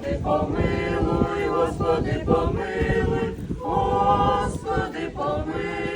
Господи, помилуй, Господи, помилуй, Господи, помилуй.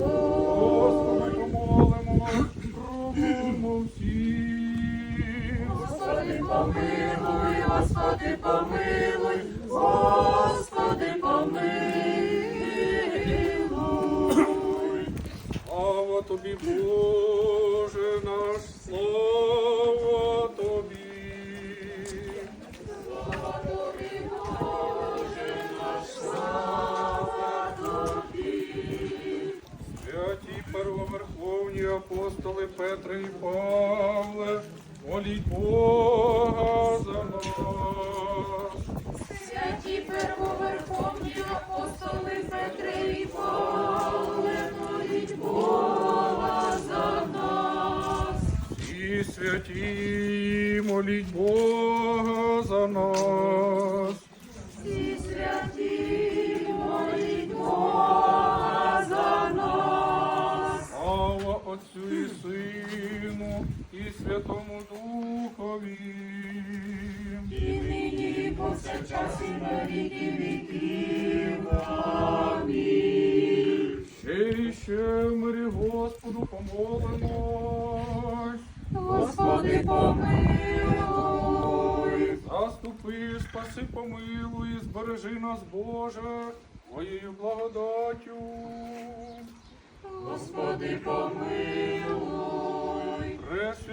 Господи, помолимо, пробуємо всіх. Господи, помилуй, Господи, помилуй, Господи, помилуй. Слава тобі, Боже Петре і Павле, моліть Бога Святому Духові. І нині, повсякчас, і на віки віків. Амінь. Ще і ще в мирі Господу помолимось. Господи, помилуй. Заступи, спаси, помилуй, збережи нас, Боже, Твоєю благодаттю. Господи, помилуй.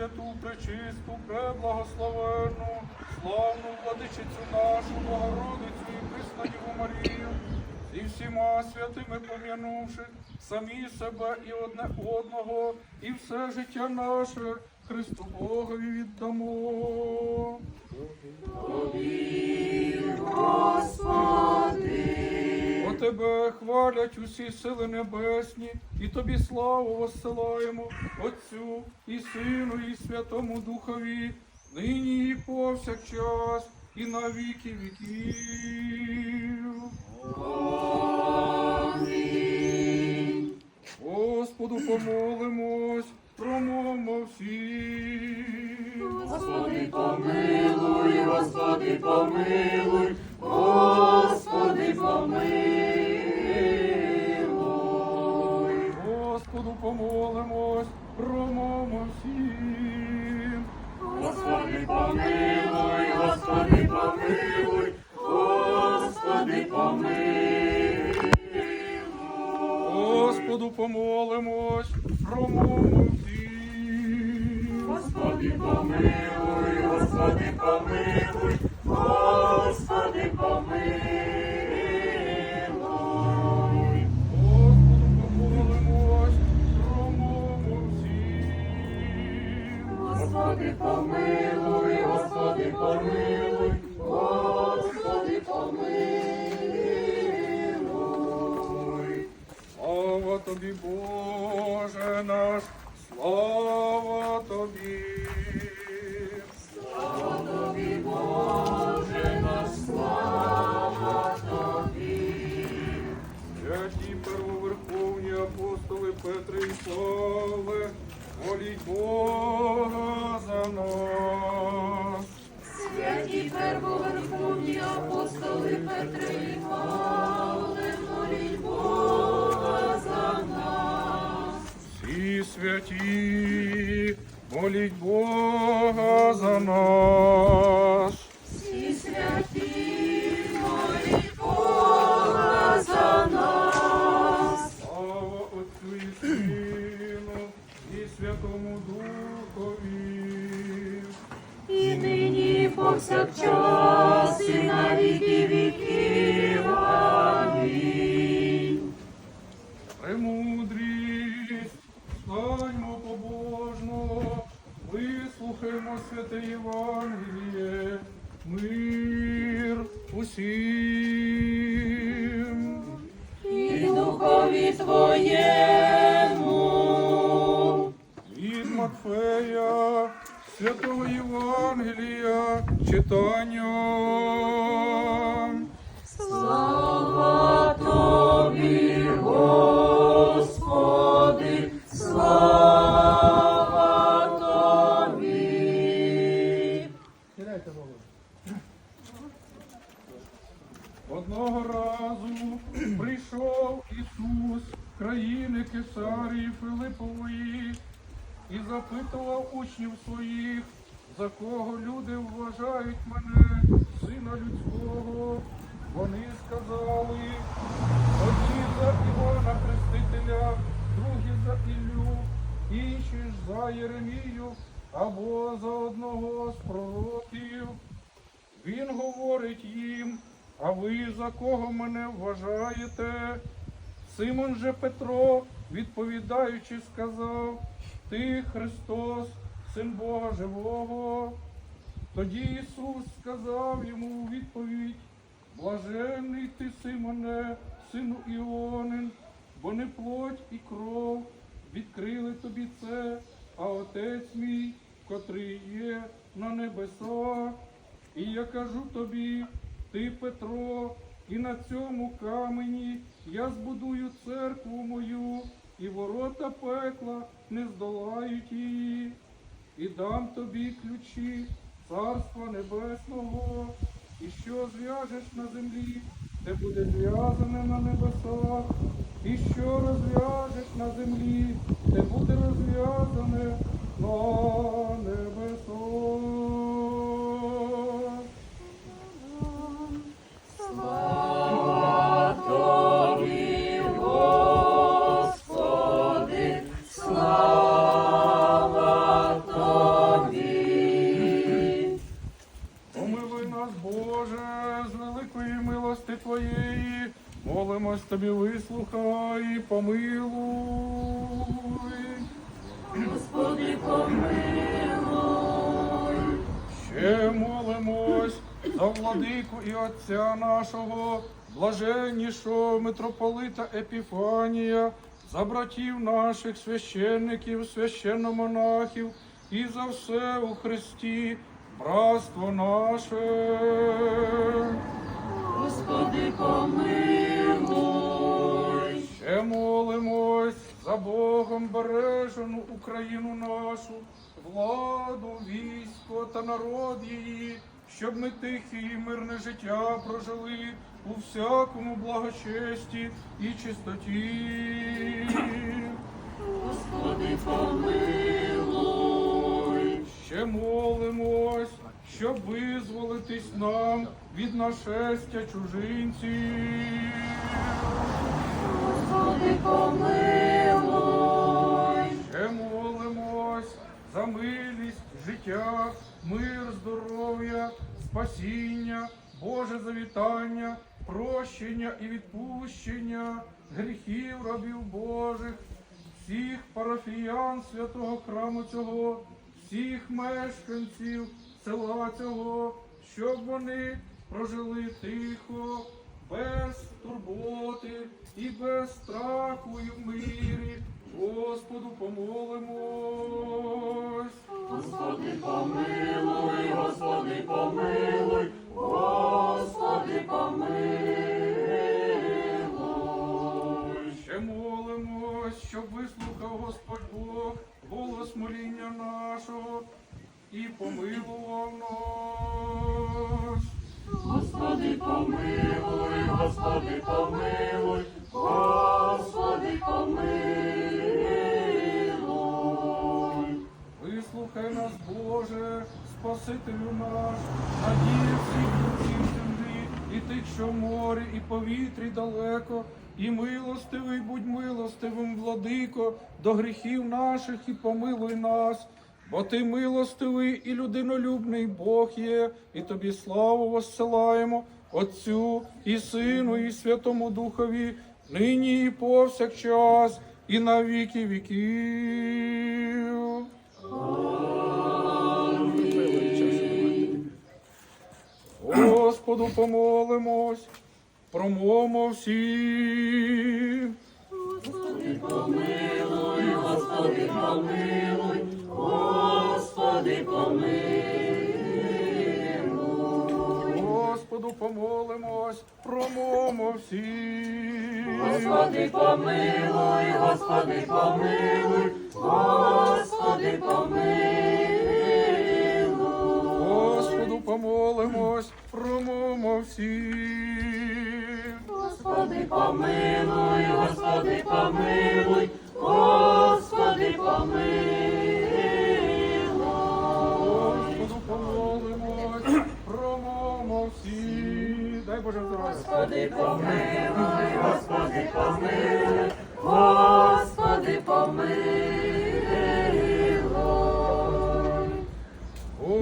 Пресвяту, пречисту, преблагословенну, славну владичицю нашу, Богородицю і Преснодіву Марію, і всіма святими пом'янувши самі себе і одне одного, і все життя наше Христу Богові віддамо. Господи. Тебе хвалять усі сили небесні, і тобі славу воссилаємо Отцю і Сину, і Святому Духові, нині і повсякчас, і на віки віків. Амінь. Господу помолимось, промовмо всі. Господи, помилуй, Господи, помилуй, Господи, помилуй. Помолимось, промовмо всім. Господи, помилуй, Господи, помилуй, Господи, помилуй. Господу помолимось, промовмо всім. Господи, помилуй, Господи, помилуй, Петре моліть Бога за нас. Святі первоверховні апостоли Петре і Павле, моліть Бога за нас. Всі святі, моліть Бога за нас. Святому Духові. І нині, і повсякчас, і на віки віків. Амінь. Премудрість, станьмо побожно, вислухаймо святе Євангеліє, мир усім. Євангелія, читання. Слава тобі, Господи, слава тобі. Одного разу прийшов Ісус з країни Кесарії Филипової і запитував учнів своїх, за кого люди вважають мене, сина людського. Вони сказали, одні за Івана Хрестителя, другі за Іллю, інші ж за Єремію або за одного з пророків. Він говорить їм, а ви за кого мене вважаєте? Симон же Петро, відповідаючи, сказав, Ти Христос, син Бога живого. Тоді Ісус сказав йому у відповідь, Блажений ти, Симоне, сину Іонин, бо не плоть і кров відкрили тобі це, а Отець мій, котрий є на небесах. І я кажу тобі, ти Петро, і на цьому камені я збудую церкву мою, і ворота пекла не здолають її, і дам тобі ключі Царства Небесного, і що зв'яжеш на землі, те буде зв'язане на небесах, і що розв'яжеш на землі, те буде розв'язане на небесах. Помилуй. Господи, помилуй. Ще молимось за владику і отця нашого, блаженнішого митрополита Епіфанія, за братів наших священників, священномонахів і за все у Христі, братство наше. Господи, помилуй. Молимось за Богом бережену Україну нашу, владу, військо та народ її, щоб ми тихе і мирне життя прожили у всякому благочесті і чистоті. Господи, помилуй. Ще молимось, щоб визволитись нам від нашестя чужинців. Господи, помилуй. Ще молимось за милість, життя, мир, здоров'я, спасіння, Боже завітання, прощення і відпущення гріхів рабів Божих, всіх парафіян святого храму цього, всіх мешканців села цього, щоб вони прожили тихо, без турботи страху Спасителю наш, надія всіх кінців землі, і тих, що в морі, і повітрі далеко, і милостивий, будь милостивим, владико, до гріхів наших і помилуй нас. Бо ти милостивий і людинолюбний Бог є, і тобі славу воссилаємо, Отцю і Сину, і Святому Духові, нині і повсякчас, і на віки віків. Господу помолимось, промовмо всі. Господи, помилуй, Господи, помилуй, Господи, помилуй. Господу помолимось, промовмо всі. Господи, помилуй, Господи, помилуй, Господи, помилуй. Помолимось, промовмо всім. Господи, помилуй, Господи, помилуй, Господи, помилуй. Господу помолимось, промовмо всім. Дай Боже здоров'я. Господи, помилуй, Господи, помилуй, Господи, помилуй.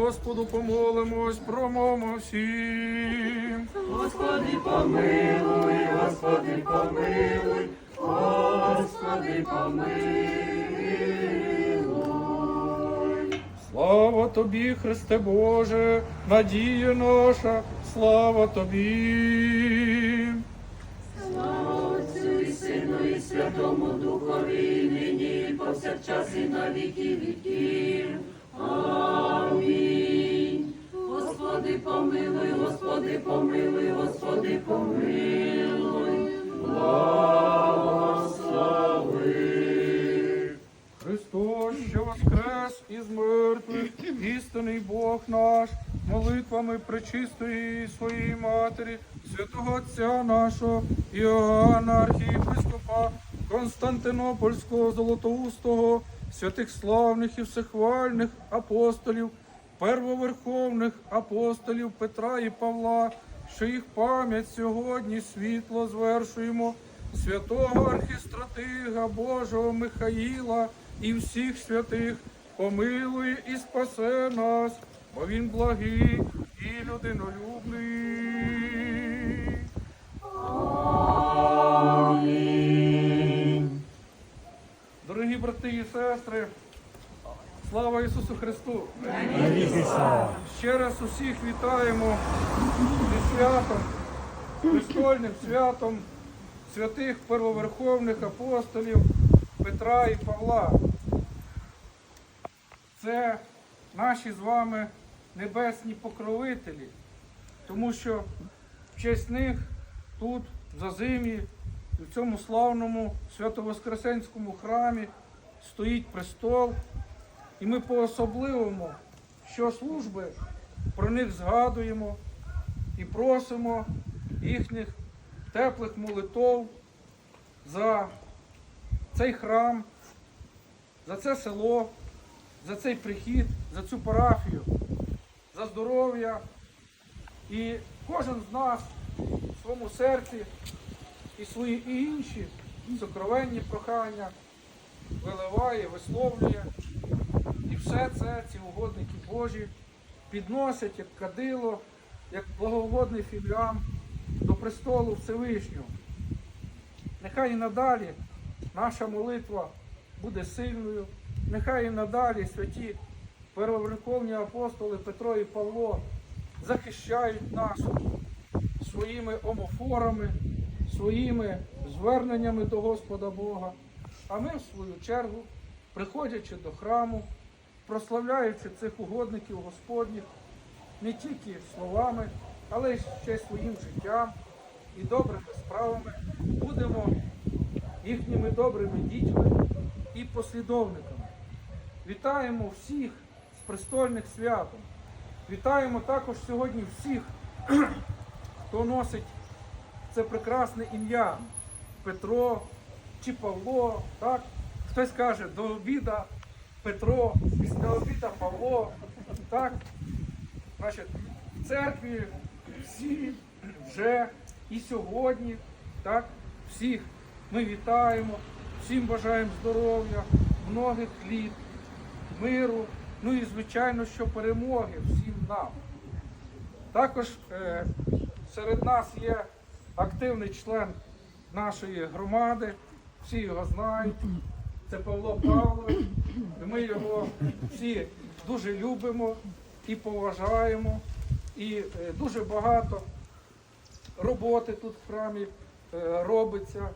Господу помолимось, промовмо всім. Господи, помилуй, Господи, помилуй, Господи, помилуй. Слава тобі, Христе Боже, надія наша, слава тобі. Слава Отцю і Сину, і Святому Духові, нині, повсякчас, і на віки віків. Господи, помилуй, Господи, помилуй, Господи, помилуй. Благослови. Христос, що воскрес із мертвих, істинний Бог наш, молитвами пречистої своєї Матері, святого Отця нашого Іоанна, архієпископа Константинопольського Золотоустого, святих славних і всехвальних апостолів, первоверховних апостолів Петра і Павла, що їх пам'ять сьогодні світло звершуємо, святого архістратига Божого Михаїла і всіх святих, помилуй і спасе нас, бо він благий і людинолюбний. Дорогі брати і сестри, слава Ісусу Христу! Ще раз усіх вітаємо зі святом, престольним святом святих первоверховних апостолів Петра і Павла. Це наші з вами небесні покровителі, тому що в честь них тут, в Зазимі, в цьому славному Свято-Воскресенському храмі стоїть престол, і ми по-особливому щослужби про них згадуємо і просимо їхніх теплих молитов за цей храм, за це село, за цей прихід, за цю парафію, за здоров'я. І кожен з нас в своєму серці і свої і інші сокровенні прохання виливає, висловлює. І все це ці угодники Божі підносять як кадило, як благоводний філіам до престолу Всевишнього. Нехай і надалі наша молитва буде сильною, нехай і надалі святі первоверховні апостоли Петро і Павло захищають нас своїми омофорами, своїми зверненнями до Господа Бога. А ми, в свою чергу, приходячи до храму, прославляючи цих угодників Господніх не тільки словами, але й ще своїм життям і добрими справами, будемо їхніми добрими дітьми і послідовниками. Вітаємо всіх з престольних святом. Вітаємо також сьогодні всіх, хто носить це прекрасне ім'я Петро чи Павло. Так? Хтось каже до обіда Петро, після обіда Павло. Так? Значить, в церкві всі вже і сьогодні, так, всіх ми вітаємо, всім бажаємо здоров'я, многих літ, миру, ну і звичайно, що перемоги всім нам. Також е, серед нас є активний член нашої громади, всі його знають. Це Павло Павлович. Ми його всі дуже любимо і поважаємо. І е, дуже багато роботи тут в храмі е, робиться.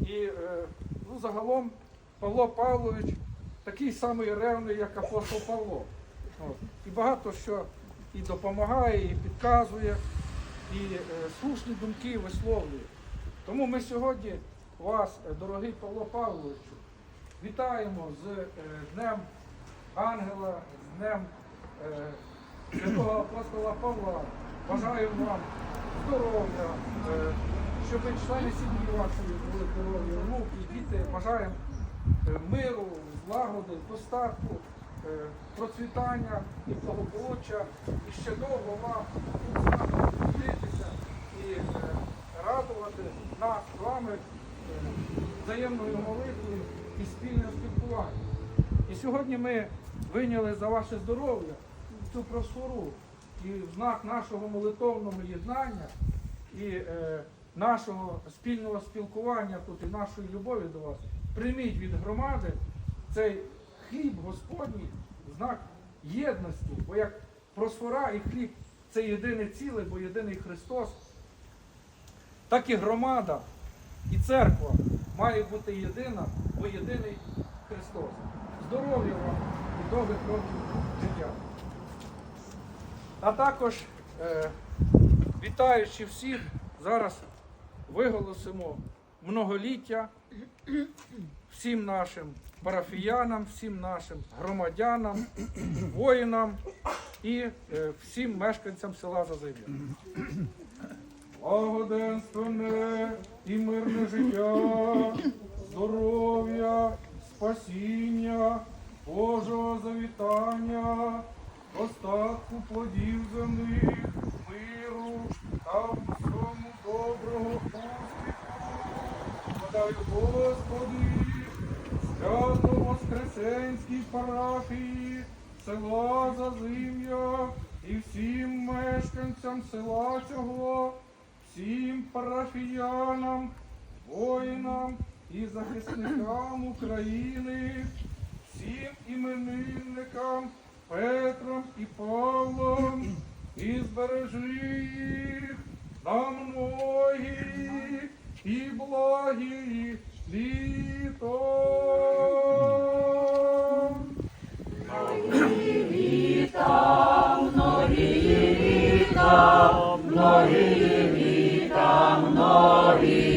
І е, ну, загалом Павло Павлович такий самий ревний, як апостол Павло. От. І багато що і допомагає, і підказує, і е, слушні думки висловлює. Тому ми сьогодні вас, е, дорогий Павло Павловичу, вітаємо з е, Днем Ангела, з Днем святого апостола Павла. Бажаю вам здоров'я, щоб члени сім'ї вашої були здорові, внуки, діти. Бажаємо миру, злагоди, достатку, процвітання і благополуччя. І ще довго вам тут з нами зустрітися і е, радувати нас з вами е, взаємною молитвою і спільним спілкуванням. І сьогодні ми вийняли за ваше здоров'я цю просфору і в знак нашого молитовного єднання і е, нашого спільного спілкування тут і нашої любові до вас. Прийміть від громади цей хліб Господній, знак єдності, бо як просфора і хліб це єдине ціле, бо єдиний Христос, так і громада і церква має бути єдина, бо єдиний Христос. Здоров'я вам і довгих років життя. А також, е, вітаючи всіх, зараз виголосимо многоліття всім нашим парафіянам, всім нашим громадянам, воїнам і е, всім мешканцям села Зазив'я. Благоденственне і мирне життя, здоров'я, спасіння, Божого завітання, достатку плодів земних, миру та всьому доброго успіху. Подай Господи, свято Воскресенській парафії, села Зазим'я і всім мешканцям села цього, всім парафіянам, воїнам і захисникам України, всім іменинникам Петром і Павлом, і збережи їх на многі і благі літо. glory.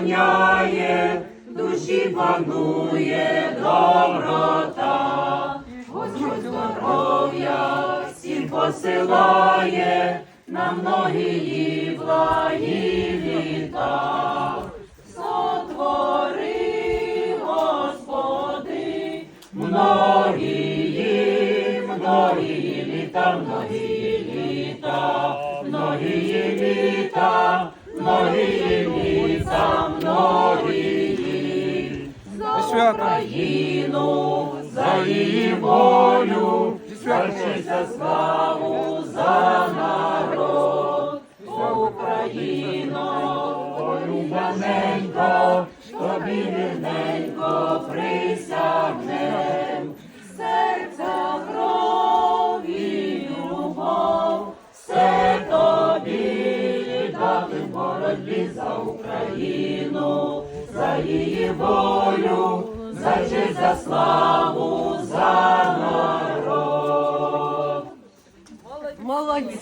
Охороняє, душі панує доброта, Господь здоров'я всім посилає на многії благі літа. Сотвори, Господи, многії, многії літа, многії літа, многії літа, многії літа, многії. За. Україну, за її волю, за славу, за народ. Україно, полюбаненько, тобі вірненько присягнем. За її волю, за честь, за славу, за народ. Молодці.